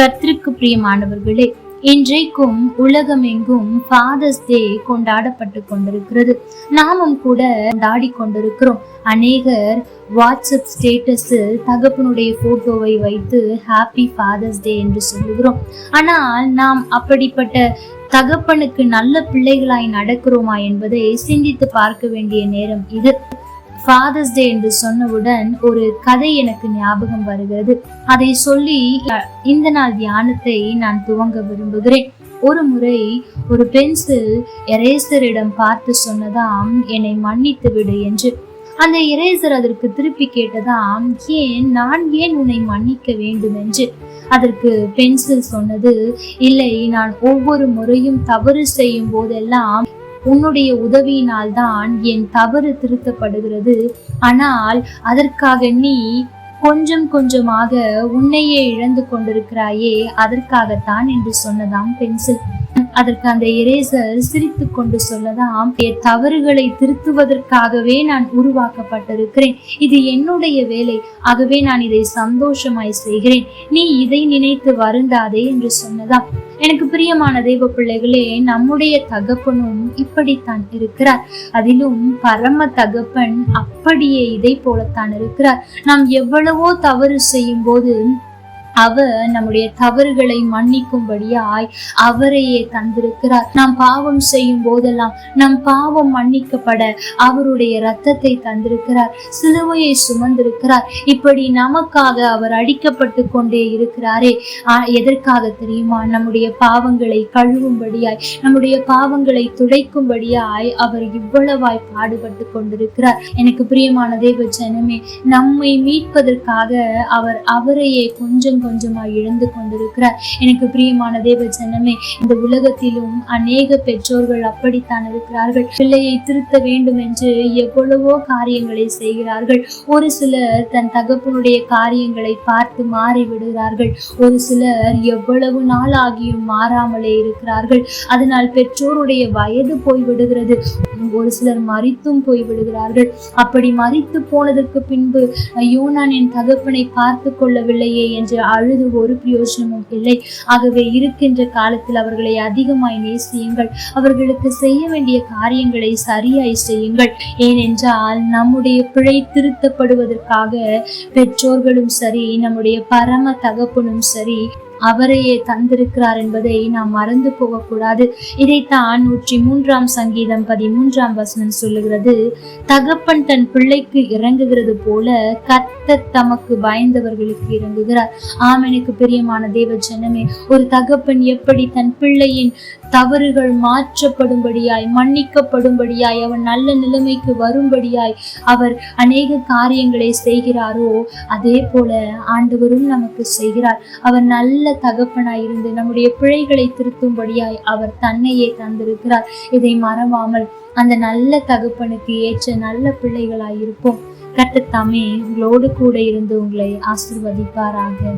கர்த்திற்கு பிரியமானவர்களே இன்றைக்கும் உலகமெங்கும் ஃபாதர்ஸ் டே கொண்டாடப்பட்டு கொண்டிருக்கிறது. நாமும் கூட கொண்டாடி கொண்டிருக்கிறோம். அநேகர் வாட்ஸ்அப் ஸ்டேட்டஸில் தகப்பனுடைய போட்டோவை வைத்து ஹாப்பி ஃபாதர்ஸ் டே என்று சொல்லுகிறோம். ஆனால் நாம் அப்படிப்பட்ட தகப்பனுக்கு நல்ல பிள்ளைகளாய் நடக்கிறோமா என்பதை சிந்தித்து பார்க்க வேண்டிய நேரம் இது. ஃபாதர்ஸ் டே என்று சொன்னவுடன் ஒரு கதை எனக்கு ஞாபகம் வருகிறது. அதை சொல்லி இந்த நாள் தியானத்தை நான் துவங்க விரும்புகிறேன். ஒரு முறை ஒரு பென்சில் எரேசரிடம் பார்த்து சொன்னதாம் என்னை மன்னித்து விடு என்று. அந்த எரேசர் அதற்கு திருப்பி கேட்டதாம் ஏன் நான் ஏன் உன்னை மன்னிக்க வேண்டும் என்று. அதற்கு பென்சில் சொன்னது இல்லை நான் ஒவ்வொரு முறையும் தவறு செய்யும் போதெல்லாம் உன்னுடைய உதவியினால் தான் என் தவறு திருத்தப்படுகிறது. ஆனால் அதற்காக நீ கொஞ்சம் கொஞ்சமாக உன்னையே இழந்து கொண்டிருக்கிறாயே அதற்காகத்தான் என்று சொன்னதாம் பென்சில். அதற்கு அந்த எரேசர் சிரித்து கொண்டு சொல்லதாம் என் தவறுகளை திருத்துவதற்காகவே நான் உருவாக்கப்பட்டிருக்கிறேன். இது என்னுடைய வேலை. ஆகவே நான் இதை சந்தோஷமாய் செய்கிறேன். நீ இதை நினைத்து வருந்தாதே என்று சொன்னதாம். எனக்கு பிரியமான தெய்வ பிள்ளைகளே நம்முடைய தகப்பனும் இப்படித்தான் இருக்கிறார். அதிலும் பரம தகப்பன் அப்படியே இதை போலத்தான் இருக்கிறார். நாம் எவ்வளவோ தவறு செய்யும் போது அவர் நம்முடைய தவறுகளை மன்னிக்கும்படியாய் அவரையே தந்திருக்கிறார். நாம் பாவம் செய்யும் போதெல்லாம் நம் பாவம் மன்னிக்கப்பட அவருடைய ரத்தத்தை தந்திருக்கிறார். சிலுவையை சுமந்திருக்கிறார். இப்படி நமக்காக அவர் அடிக்கப்பட்டு கொண்டே இருக்கிறாரே. எதற்காக தெரியுமா? நம்முடைய பாவங்களை கழுவும்படியாய் நம்முடைய பாவங்களை துடைக்கும்படியாய் அவர் இவ்வளவாய் பாடுபட்டு கொண்டிருக்கிறார். எனக்கு பிரியமான தேவ ஜனமே நம்மை மீட்பதற்காக அவர் அவரையே கொஞ்சம் கொஞ்சமாய் இழந்து கொண்டிருக்கிறார். எனக்கு பிரியமான தேவ ஜனமே இந்த உலகத்திலும் அநேக பெற்றோர்கள் அப்படித்தான் இருக்கிறார்கள். பிள்ளையை திருத்த வேண்டும் என்று எவ்வளவோ காரியங்களை செய்கிறார்கள். ஒரு சிலர் தன் தகப்பனுடைய காரியங்களை பார்த்து மாறிவிடுகிறார்கள். ஒரு சிலர் எவ்வளவு நாள் ஆகியும் மாறாமலே இருக்கிறார்கள். அதனால் பெற்றோருடைய வயது போய்விடுகிறது. ஒரு சிலர் மறித்தும் போய் விடுகிறார்கள். அப்படி மறித்து போனதற்கு பின்பு ஐயோ நான் என் தகப்பனை பார்த்து கொள்ளவில்லையே என்று அழுது ஒரு பிரயோஜனமும் இல்லை. ஆகவே இருக்கின்ற காலத்தில் அவர்களை அதிகமாய் நேசியுங்கள். அவர்களுக்கு செய்ய வேண்டிய காரியங்களை சரியாய் செய்யுங்கள். ஏனென்றால் நம்முடைய பிழை திருத்தப்படுவதற்காக பெற்றோர்களும் சரி நம்முடைய பரம தகப்பனும் சரி அவரையே தந்திருக்கிறார் என்பதை நாம் மறந்து போகக்கூடாது. இதைத்தான் நூற்றி மூன்றாம் சங்கீதம் பதிமூன்றாம் வசனம் சொல்லுகிறது. தகப்பன் தன் பிள்ளைக்கு இறங்குகிறது போல கர்த்தர் தமக்கு பயந்தவர்களுக்கு இறங்குகிறார். ஆம் எனக்கு பிரியமான தேவ ஜனமே ஒரு தகப்பன் எப்படி தன் பிள்ளையின் தவறுகள் மாற்றப்படும்படியாய் மன்னிக்கப்படும்படியாய் அவன் நல்ல நிலைமைக்கு வரும்படியாய் அவர் அநேக காரியங்களை செய்கிறாரோ அதே போல ஆண்டவரும் நமக்கு செய்கிறார். அவர் நல்ல தகப்பனாய் இருந்து நம்முடைய பிழைகளை திருத்தும்படியாய் அவர் தன்னையே தந்திருக்கிறார். இதை மறவாமல் அந்த நல்ல தகப்பனுக்கு ஏற்ற நல்ல பிள்ளைகளாய் இருப்போம். கர்த்தத்தாமே உங்களோடு கூட இருந்து உங்களை ஆசிர்வதிப்பாராக.